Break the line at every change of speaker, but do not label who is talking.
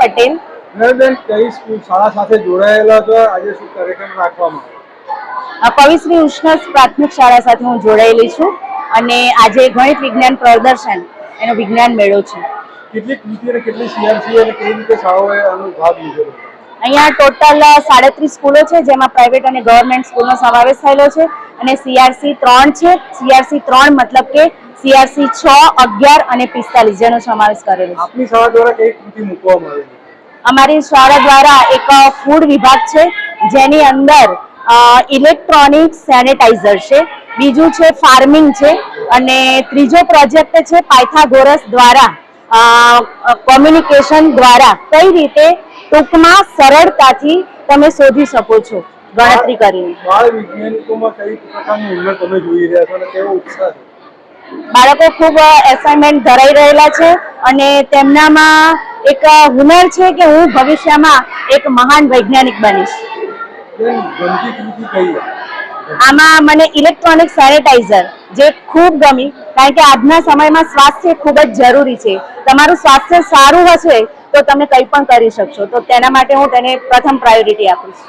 પટેલ?
નરેન્દ્રબેન કઈ સ્કૂલ શાળા સાથે જોડાયેલા છો આજે શું કાર્યક્રમ રાખવામાં
પવિશ્રી ઉષ્ણસ પ્રાથમિક શાળા સાથે હું જોડાયેલી છું અને આજે ગણિત વિજ્ઞાન પ્રદર્શન એનો વિજ્ઞાન મેળો છે.
કેટલી કૃતિ અને કેટલી સીઆરસી અને કેવી રીતે શાળાઓએ આનો ભાગ લીધેલો
અહીંયા ટોટલ સાડત્રીસ સ્કૂલો છે જેમાં પ્રાઇવેટ અને ગવર્મેન્ટ સ્કૂલનો સમાવેશ થયેલો છે અને સીઆરસી ત્રણ છે. સીઆરસી ત્રણ મતલબ કે સીઆરસી છ અગિયાર અને પિસ્તાલીસ જેનો સમાવેશ કરેલો છે.
આપની શાળા દ્વારા કઈ કૃતિ મૂકવામાં આવેલી
અમારી શાળા દ્વારા એક ફૂડ વિભાગ છે જેની અંદર ઇલેક્ટ્રોનિક સેનેટાઇઝર છે બીજું છે ફાર્મિંગ છે અને ત્રીજો પ્રોજેક્ટ છે પાયથાગોરસ દ્વારા કોમ્યુનિકેશન દ્વારા કઈ રીતે ટૂંકમાં સરળતાથી તમે શોધી શકો છો ગણતરી કરીને.
બાળ વૈજ્ઞાનિકોમાં કઈ પ્રકારની ઉન્નત તમે જોઈ રહ્યા છો અને કેવો ઉત્સાહ છે?
બાળકો ખૂબ એસાઇનમેન્ટ ધરાઈ રહેલા છે અને તેમનામાં એક હુનર છે કે હું ભવિષ્યમાં એક મહાન વૈજ્ઞાનિક બનીશ. આમાં મને ઇલેક્ટ્રોનિક સેનિટાઈઝર જે ખૂબ ગમી, કારણ કે આજના સમયમાં સ્વાસ્થ્ય ખૂબ જ જરૂરી છે. તમારું સ્વાસ્થ્ય સારું હશે તો તમે કંઈ પણ કરી શકશો. તો તેના માટે હું તેને પ્રથમ પ્રાયોરિટી આપીશ